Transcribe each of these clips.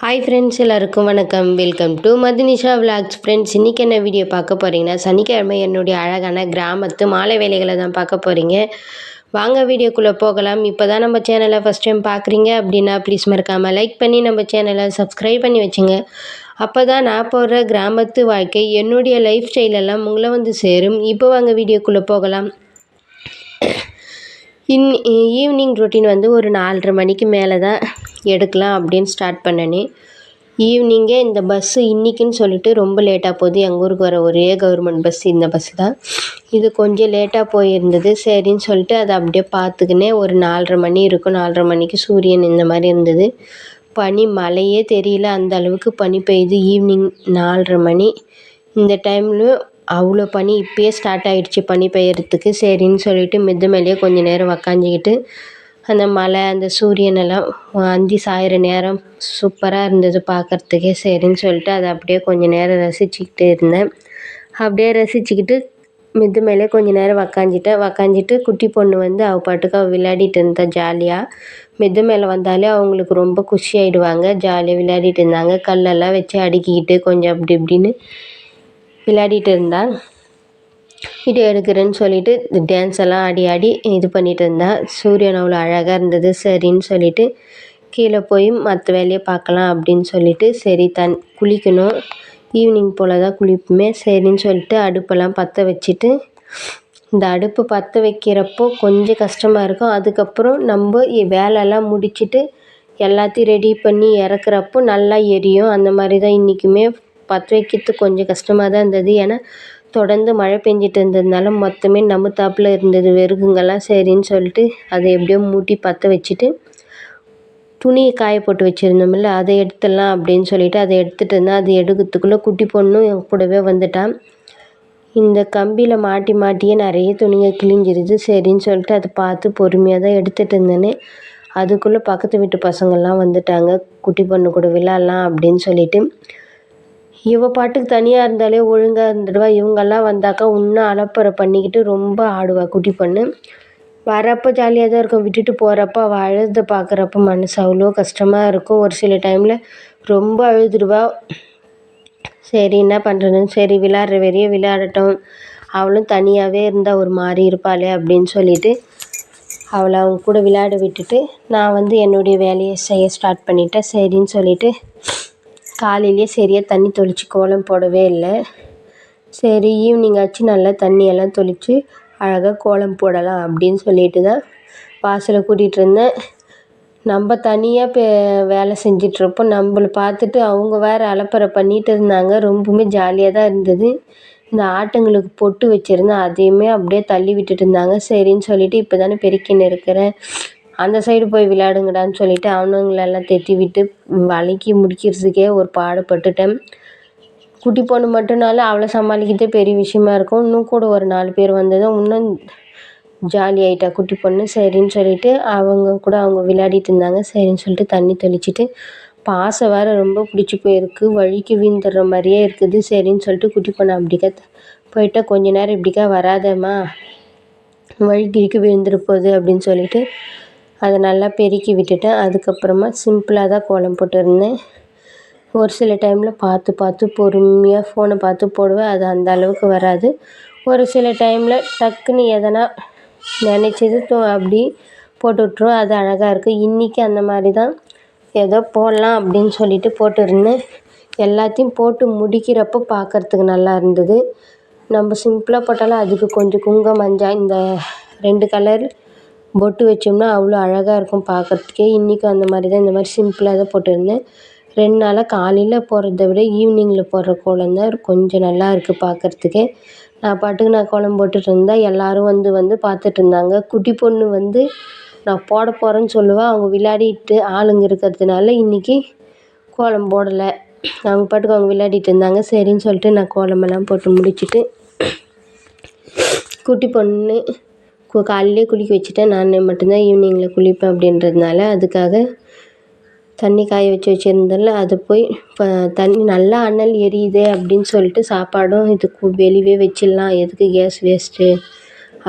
Hi friends எல்லாருக்கும் வணக்கம். Welcome to Madhunisha vlogs friends இன்றைக்கி என்ன வீடியோ பார்க்க போகிறீங்கன்னா சனிக்கிழமை என்னுடைய அழகான கிராமத்து மாலை வேலைகளை தான் பார்க்க போகிறீங்க வாங்க வீடியோக்குள்ளே போகலாம். இப்போ தான் நம்ம சேனலை ஃபஸ்ட் டைம் பார்க்குறீங்க அப்படின்னா ப்ளீஸ் மறக்காமல் லைக் பண்ணி நம்ம சேனலை சப்ஸ்கிரைப் பண்ணி வச்சுங்க. அப்போ தான் நான் போடுற கிராமத்து வாழ்க்கை என்னுடைய லைஃப் ஸ்டைலெல்லாம் உங்களை வந்து சேரும். இப்போ வாங்க வீடியோக்குள்ளே போகலாம். இன் ஈவினிங் ரொட்டீன் வந்து ஒரு நாலரை மணிக்கு மேலே தான் எடுக்கலாம் அப்படின்னு ஸ்டார்ட் பண்ணினேன் ஈவினிங்கே இந்த பஸ்ஸு இன்றைக்கின்னு சொல்லிட்டு ரொம்ப லேட்டாக போகுது. எங்கள் ஊருக்கு வர ஒரே கவர்மெண்ட் பஸ் இந்த பஸ்ஸு தான். இது கொஞ்சம் லேட்டாக போயிருந்தது. சரின்னு சொல்லிட்டு அதை அப்படியே பார்த்துக்கினே ஒரு நாலரை மணி இருக்கும். நாலரை மணிக்கு சூரியன் இந்த மாதிரி இருந்தது. பனி மழையே தெரியல. அந்த அளவுக்கு பனி பெய்யுது. ஈவினிங் நாலரை மணி. இந்த டைம்லையும் அவ்வளோ பனி இப்போயே ஸ்டார்ட் ஆகிடுச்சி பனி பெய்யறதுக்கு. சரின்னு சொல்லிட்டு மித்த மேலேயே கொஞ்சம் நேரம் உக்காஞ்சிக்கிட்டு அந்த மலை அந்த சூரியன் எல்லாம் அந்தி சாயிற நேரம் சூப்பராக இருந்தது பார்க்குறதுக்கே சரின்னு சொல்லிட்டு அதை அப்படியே கொஞ்சம் நேரம் ரசிச்சுக்கிட்டு இருந்தேன். அப்படியே ரசிச்சுக்கிட்டு மிது மேலே கொஞ்சம் நேரம் உக்காஞ்சிட்டேன் உக்காஞ்சிட்டு குட்டி பொண்ணு வந்து அவள் பாட்டுக்கு அவள் விளையாடிட்டு இருந்தா ஜாலியாக மிது மேலே வந்தாலே அவங்களுக்கு ரொம்ப குஷி ஆகிடுவாங்க ஜாலியாக விளையாடிட்டு இருந்தாங்க. கல்லெல்லாம் வச்சு அடுக்கிக்கிட்டு கொஞ்சம் அப்படி இப்படின்னு விளையாடிட்டு இருந்தாள் வீடியோ எடுக்கிறேன்னு சொல்லிட்டு டான்ஸ் எல்லாம் ஆடி ஆடி இது பண்ணிகிட்டு இருந்தா. சூரியன் அவ்வளோ அழகாக இருந்தது. சரின்னு சொல்லிட்டு கீழே போய் மற்ற வேலையை பார்க்கலாம் அப்படின்னு சொல்லிட்டு சரி தன் குளிக்கணும். ஈவினிங் போல் தான் குளிப்போமே சரின்னு சொல்லிட்டு அடுப்பெல்லாம் பற்ற வச்சுட்டு இந்த அடுப்பு பற்ற வைக்கிறப்போ கொஞ்சம் கஷ்டமாக இருக்கும். அதுக்கப்புறம் நம்ம வேலையெல்லாம் முடிச்சுட்டு எல்லாத்தையும் ரெடி பண்ணி இறக்குறப்போ நல்லா எரியும். அந்த மாதிரி தான் இன்றைக்குமே பற்ற வைக்கிறதுக்கு கொஞ்சம் கஷ்டமாக தான் இருந்தது. ஏன்னா தொடர்ந்து மழை பெஞ்சிட்டு இருந்ததுனால மொத்தமே நமுத்தாப்புல இருந்தது வெறுகுங்கெல்லாம் சரின்னு சொல்லிட்டு அதை எப்படியோ மூட்டி பற்ற வச்சுட்டு துணியை காய போட்டு வச்சுருந்தோம்ல அதை எடுத்துடலாம் அப்படின்னு சொல்லிட்டு அதை எடுத்துகிட்டு இருந்தேன் அது எடுக்கிறதுக்குள்ளே குட்டி பொண்ணும் என் கூடவே வந்துட்டான் இந்த கம்பியில் மாட்டி மாட்டியே நிறைய துணிங்க கிழிஞ்சிருது சரின்னு சொல்லிட்டு அதை பார்த்து பொறுமையாக தான் எடுத்துகிட்டு இருந்தேன்னு அதுக்குள்ளே பக்கத்து வீட்டு பசங்கள்லாம் வந்துட்டாங்க குட்டி பொண்ணு கூட விளாட்லாம் அப்படின்னு சொல்லிட்டு. இவ பாட்டுக்கு தனியாக இருந்தாலே ஒழுங்காக இருந்துடுவா. இவங்கெல்லாம் வந்தாக்கா இன்னும் அலப்பறை பண்ணிக்கிட்டு ரொம்ப ஆடுவா குட்டி பொண்ணு. வரப்போ ஜாலியாக தான் இருக்கும். விட்டுட்டு போகிறப்ப அவள் அழுத பார்க்குறப்ப மனசு அவ்வளோ கஷ்டமாக இருக்கும். ஒரு சில டைமில் ரொம்ப அழுதுடுவா. சரி என்ன பண்ணுறதுன்னு சரி விளாட்ற வரையும் விளையாடட்டும். அவளும் தனியாகவே இருந்தால் ஒரு மாதிரி இருப்பாளே அப்படின்னு சொல்லிட்டு அவளை அவங்க கூட விளையாட விட்டுட்டு நான் வந்து என்னுடைய வேலையை செய்ய ஸ்டார்ட் பண்ணிட்டேன். சரின்னு சொல்லிவிட்டு காலையிலேயே சரியாக தண்ணி தெளித்து கோலம் போடவே இல்லை. சரி ஈவினிங் ஆச்சு. நல்லா தண்ணியெல்லாம் தெளித்து அழகாக கோலம் போடலாம் அப்படின்னு சொல்லிட்டு தான் வாசலை கூட்டிகிட்டு இருந்தேன். நம்ம தனியாக இப்போ வேலை செஞ்சிட்ருப்போம் நம்மள பார்த்துட்டு அவங்க வேறு அலப்பறை பண்ணிகிட்டு இருந்தாங்க. ரொம்பவுமே ஜாலியாக தான் இருந்தது. இந்த ஆட்டுங்களுக்கு பொட்டு வச்சுருந்தேன். அதையுமே அப்படியே தள்ளி விட்டுட்டு இருந்தாங்க. சரின்னு சொல்லிட்டு இப்போ தானே பெருக்கின்னு இருக்கிறேன். அந்த சைடு போய் விளையாடுங்கடான்னு சொல்லிட்டு அவனுங்களெல்லாம் தெத்தி விட்டு வழுக்கி முடிக்கிறதுக்கே ஒரு பாடுபட்டுட்டேன். குட்டி பொண்ணு மட்டும்னால அவளை சமாளிக்கிறதே பெரிய விஷயமா இருக்கும். இன்னும் கூட ஒரு நாலு பேர் வந்ததும் இன்னும் ஜாலி ஆகிட்டா குட்டி பொண்ணு. சரின்னு சொல்லிட்டு அவங்க கூட அவங்க விளையாடிட்டு இருந்தாங்க. சரின்னு சொல்லிட்டு தண்ணி தெளிச்சிட்டு பாசை வேறு ரொம்ப பிடிச்சி போயிருக்கு. வழிக்கு வீழ்ந்துடுற மாதிரியே இருக்குது. சரின்னு சொல்லிட்டு குட்டி பொண்ணு அப்படிக்கா போயிட்டா கொஞ்ச நேரம் இப்படிக்கா வராதம்மா. வழிக்கு விழுந்துட போகுது அப்படின்னு சொல்லிட்டு அதை நல்லா பெருக்கி விட்டுட்டேன் அதுக்கப்புறமா சிம்பிளாக தான் கோலம் போட்டிருந்தேன். ஒரு சில டைமில் பார்த்து பார்த்து பொறுமையாக ஃபோனை பார்த்து போடுவேன். அது அந்த அளவுக்கு வராது. ஒரு சில டைமில் டக்குன்னு எதனா நினச்சது தோ அப்படி போட்டு விட்ருவோம் அது அழகாக இருக்குது இன்றைக்கி அந்த மாதிரி தான் ஏதோ போடலாம் அப்படின்னு சொல்லிட்டு போட்டிருந்தேன். எல்லாத்தையும் போட்டு முடிக்கிறப்போ பார்க்கறதுக்கு நல்லா இருந்தது. நம்ம சிம்பிளாக போட்டாலும் அதுக்கு கொஞ்சம் குங்கம் மஞ்சள் இந்த ரெண்டு கலர் பொட்டு வச்சோம்னா அவ்வளோ அழகாக இருக்கும் பார்க்கறதுக்கே. இன்றைக்கும் அந்த மாதிரி தான் இந்த மாதிரி சிம்பிளாக தான் போட்டிருந்தேன். ரெண்டு நாளாக காலையில் போடுறத விட ஈவினிங்கில் போடுற கோலம் தான் கொஞ்சம் நல்லா இருக்குது பார்க்கறதுக்கே. நான் பாட்டுக்கு நான் கோலம் போட்டுட்டு எல்லோரும் வந்து வந்து பார்த்துட்டு இருந்தாங்க. குட்டி பொண்ணு வந்து நான் போட போகிறேன்னு சொல்லுவேன் அவங்க விளையாடிட்டு ஆளுங்க இருக்கிறதுனால இன்றைக்கி கோலம் போடலை. அவங்க பாட்டுக்கு அவங்க விளையாடிட்டு இருந்தாங்க. சரின்னு சொல்லிட்டு நான் கோலமெல்லாம் போட்டு முடிச்சுட்டு குட்டி பொண்ணு காலையிலே குளிக்க வச்சுட்டேன். நான் மட்டும்தான் ஈவினிங்கில் குளிப்பேன் அப்படின்றதுனால அதுக்காக தண்ணி காய வச்சு வச்சுருந்தேன்ல அது போய் இப்போ தண்ணி நல்லா அனல் எரியுதே அப்படின்னு சொல்லிட்டு சாப்பாடும் இதுக்கு வெளியவே வச்சிடலாம். எதுக்கு கேஸ் வேஸ்ட்டு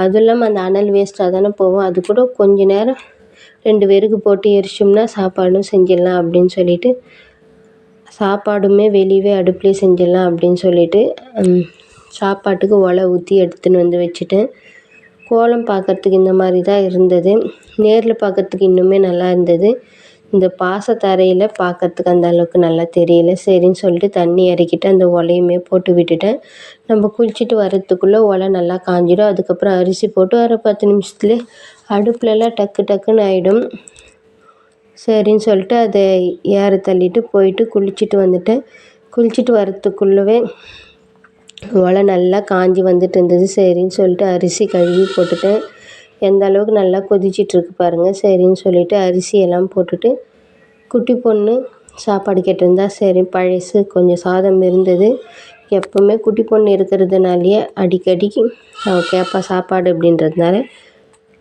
அதுவும் இல்லாமல் அந்த அனல் வேஸ்ட்டாக தானே போகும். அது கூட கொஞ்ச நேரம் ரெண்டு பேருக்கு போட்டு எரிச்சோம்னா சாப்பாடும் செஞ்சிடலாம் அப்படின்னு சொல்லிட்டு சாப்பாடுமே வெளியவே அடுப்புலேயே செஞ்சிடலாம் அப்படின்னு சொல்லிட்டு சாப்பாட்டுக்கு ஒலை ஊற்றி எடுத்துன்னு வந்து வச்சுட்டேன். கோலம் பார்க்கறதுக்கு இந்த மாதிரி தான் இருந்தது. நேரில் பார்க்கறதுக்கு இன்னுமே நல்லா இருந்தது. இந்த பாசத்தரையில் பார்க்கறதுக்கு அந்த அளவுக்கு நல்லா தெரியல. சரின்னு சொல்லிட்டு தண்ணி இறக்கிட்டு அந்த ஒலையுமே போட்டு விட்டுட்டேன். நம்ம குளிச்சுட்டு வரத்துக்குள்ளே ஒலை நல்லா காஞ்சிடும். அதுக்கப்புறம் அரிசி போட்டு ஒரு பத்து நிமிஷத்துலேயே அடுப்புலலாம் டக்கு டக்குன்னு ஆகிடும் சரின்னு சொல்லிட்டு அதை ஏற தள்ளிட்டு போயிட்டு குளிச்சுட்டு வந்துட்டேன். குளிச்சுட்டு வரத்துக்குள்ளவே ஒலை நல்லா காஞ்சி வந்துட்டு இருந்தது சரின்னு சொல்லிட்டு அரிசி கழுவி போட்டுட்டேன் எந்த அளவுக்கு நல்லா கொதிச்சிட்ருக்கு பாருங்கள் சரின்னு சொல்லிட்டு அரிசியெல்லாம் போட்டுட்டு குட்டி பொண்ணு சாப்பாடு கேட்டிருந்தா சரி பழசு கொஞ்சம் சாதம் இருந்தது. எப்போவுமே குட்டி பொண்ணு இருக்கிறதுனாலையே அடிக்கடிக்கு அவள் கேட்பா சாப்பாடு அப்படின்றதுனால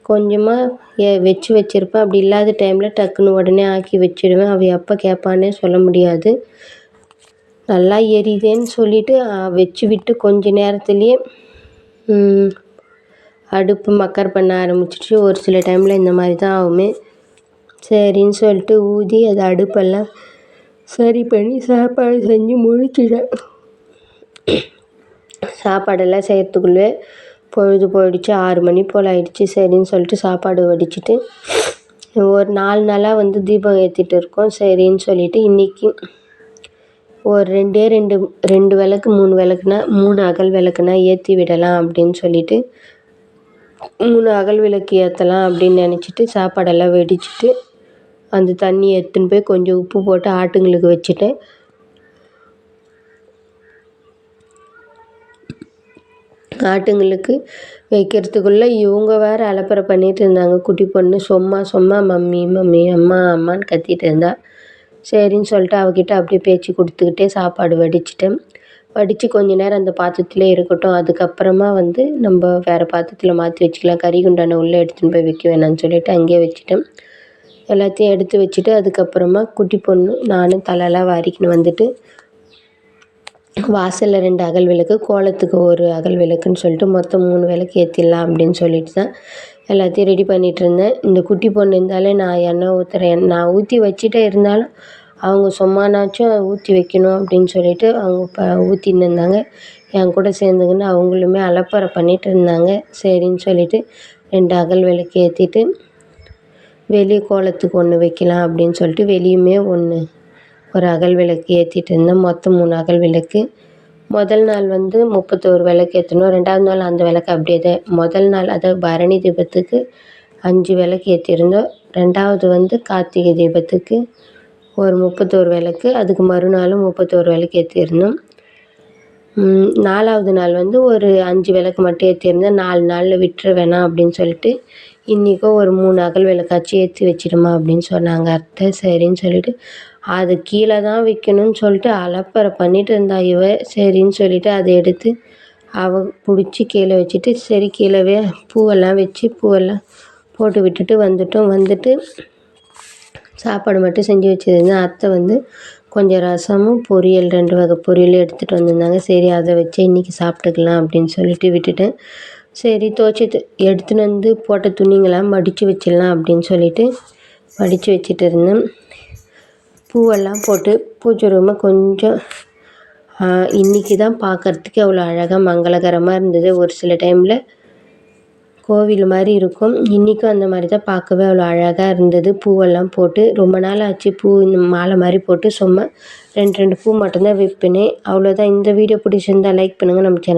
கொஞ்சமாக ஏ வச்சு வச்சுருப்பேன் அப்படி இல்லாத டைமில் டக்குன்னு உடனே ஆக்கி வச்சிடுவேன். அவள் எப்போ கேட்பான்னே சொல்ல முடியாது. நல்லா எரியுதேன்னு சொல்லிவிட்டு வச்சு விட்டு கொஞ்ச நேரத்துலேயே அடுப்பு மக்கர் பண்ண ஆரம்பிச்சிடுச்சு. ஒரு சில டைமில் இந்த மாதிரி தான் ஆகுமே. சரின்னு சொல்லிட்டு ஊதி அது அடுப்பெல்லாம் சரி பண்ணி சாப்பாடு செஞ்சு முடிச்சிட்டேன். சாப்பாடெல்லாம் செய்கிறதுக்குள்ளே பொழுது போயிடுச்சு. ஆறு மணி போல் ஆயிடுச்சு. சரின்னு சொல்லிட்டு சாப்பாடு வடிச்சிட்டு ஒரு நாலு நாளாக வந்து தீபம் ஏற்றிட்டு இருக்கோம். சரின்னு சொல்லிவிட்டு இன்றைக்கி ஒரு ரெண்டே ரெண்டு ரெண்டு விளக்கு மூணு விளக்குனா மூணு அகல் விளக்குனா ஏற்றி விடலாம் அப்படின்னு சொல்லிட்டு மூணு அகல் விளக்கு ஏற்றலாம் அப்படின்னு நினச்சிட்டு சாப்பாடெல்லாம் வெடிச்சிட்டு அந்த தண்ணி எடுத்துன்னு போய் கொஞ்சம் உப்பு போட்டு ஆட்டுங்களுக்கு வச்சுட்டேன். ஆட்டுங்களுக்கு வைக்கிறதுக்குள்ளே இவங்க வேறு அலப்பறை பண்ணிகிட்டு இருந்தாங்க. குட்டி பொண்ணு சும்மா சும்மா மம்மி மம்மி அம்மா அம்மான்னு கத்திகிட்டு இருந்தாள் சரின்னு சொல்லிட்டு அவகிட்ட அப்படியே பேச்சு கொடுத்துக்கிட்டே சாப்பாடு வடிச்சிட்டேன். வடித்து கொஞ்ச நேரம் அந்த பாத்திரத்திலே இருக்கட்டும். அதுக்கப்புறமா வந்து நம்ம வேறு பாத்திரத்தில் மாற்றி வச்சுக்கலாம். கறி குண்டானை உள்ளே எடுத்துன்னு போய் வைக்க வேணாம்னு சொல்லிட்டு அங்கேயே வச்சுட்டேன். எல்லாத்தையும் எடுத்து வச்சுட்டு அதுக்கப்புறமா குட்டி பொண்ணு நானும் தலையெல்லாம் வாரிக்கின்னு வந்துட்டு வாசலில் ரெண்டு அகல் விளக்கு கோலத்துக்கு ஒரு அகல் விளக்குன்னு சொல்லிட்டு மொத்தம் மூணு விளக்கு ஏற்றிடலாம் அப்படின்னு சொல்லிட்டு தான் எல்லாத்தையும் ரெடி பண்ணிகிட்டு இருந்தேன் இந்த குட்டி பொண்ணு இருந்தாலே நான் எண்ணெய் ஊற்றுறேன் நான் ஊற்றி வச்சுட்டே இருந்தாலும் அவங்க சும்மானாச்சும் ஊற்றி வைக்கணும் அப்படின்னு சொல்லிட்டு அவங்க இப்போ ஊற்றின்னு இருந்தாங்க. என் கூட சேர்ந்துக்கின்னு அவங்களுமே அலப்பறை பண்ணிகிட்டு இருந்தாங்க. சரின்னு சொல்லிட்டு ரெண்டு அகல் விளக்கு ஏற்றிட்டு வெளியே கோலத்துக்கு ஒன்று வைக்கலாம் அப்படின்னு சொல்லிட்டு வெளியுமே ஒன்று ஒரு அகல் விளக்கு ஏற்றிட்டு இருந்தேன். மொத்தம் மூணு அகல் விளக்கு. முதல் நாள் வந்து முப்பத்தோரு விளக்கு ஏற்றணும் ரெண்டாவது நாள் அந்த விளக்கு அப்படியே தான். முதல் நாள் அதாவது பரணி தீபத்துக்கு அஞ்சு விளக்கு ஏற்றிருந்தோம் ரெண்டாவது வந்து கார்த்திகை தீபத்துக்கு ஒரு முப்பத்தோரு விளக்கு. அதுக்கு மறுநாளும் முப்பத்தோரு விளக்கு ஏற்றிருந்தோம் நாலாவது நாள் வந்து ஒரு அஞ்சு விளக்கு மட்டும் ஏற்றிருந்தேன் நாலு நாளில் விட்டுற வேணாம் அப்படின்னு சொல்லிட்டு இன்றைக்கும் ஒரு மூணு அகல் விளக்காச்சும் ஏற்றி வச்சிடுமா அப்படின்னு சொன்னாங்க அத்தை. சரின்னு சொல்லிட்டு அது கீழே தான் வைக்கணும்னு சொல்லிட்டு அலப்பறை பண்ணிட்டு இருந்தா இவ. சரின்னு சொல்லிட்டு அதை எடுத்து அவ பிடிச்சி கீழே வச்சுட்டு சரி கீழவே பூவெல்லாம் வச்சு பூவெல்லாம் போட்டு விட்டுட்டு வந்துட்டோம். வந்துட்டு சாப்பாடு மட்டும் செஞ்சு வச்சுருந்தேன். அத்தை வந்து கொஞ்சம் ரசமும் பொரியல் ரெண்டு வகை பொரியல் எடுத்துகிட்டு வந்திருந்தாங்க. சரி அதை வச்சு இன்றைக்கி சாப்பிட்டுக்கலாம் அப்படின்னு சொல்லிட்டு விட்டுட்டேன். சரி துவச்சி எடுத்துன்னு வந்து போட்ட துணிங்களாம் மடித்து வச்சிடலாம் அப்படின்னு சொல்லிட்டு மடித்து வச்சுட்டு இருந்தேன். பூவெல்லாம் போட்டு பூஜை ரூமை கொஞ்சம் இன்றைக்கி தான் பார்க்குறதுக்கு அவ்வளோ அழகாக மங்களகரமாக இருந்தது. ஒரு சில டைமில் கோவில் மாதிரி இருக்கும். இன்றைக்கும் அந்த மாதிரி தான் பார்க்கவே அவ்வளோ அழகாக இருந்தது. பூவெல்லாம் போட்டு ரொம்ப நாள் ஆச்சு பூ இந்த மாலை மாதிரி போட்டு சும்மா ரெண்டு ரெண்டு பூ மட்டும்தான் வைப்பினேன் அவ்வளோதான். இந்த வீடியோ பிடிச்சிருந்தா லைக் பண்ணுங்கள் நம்ம சேனல்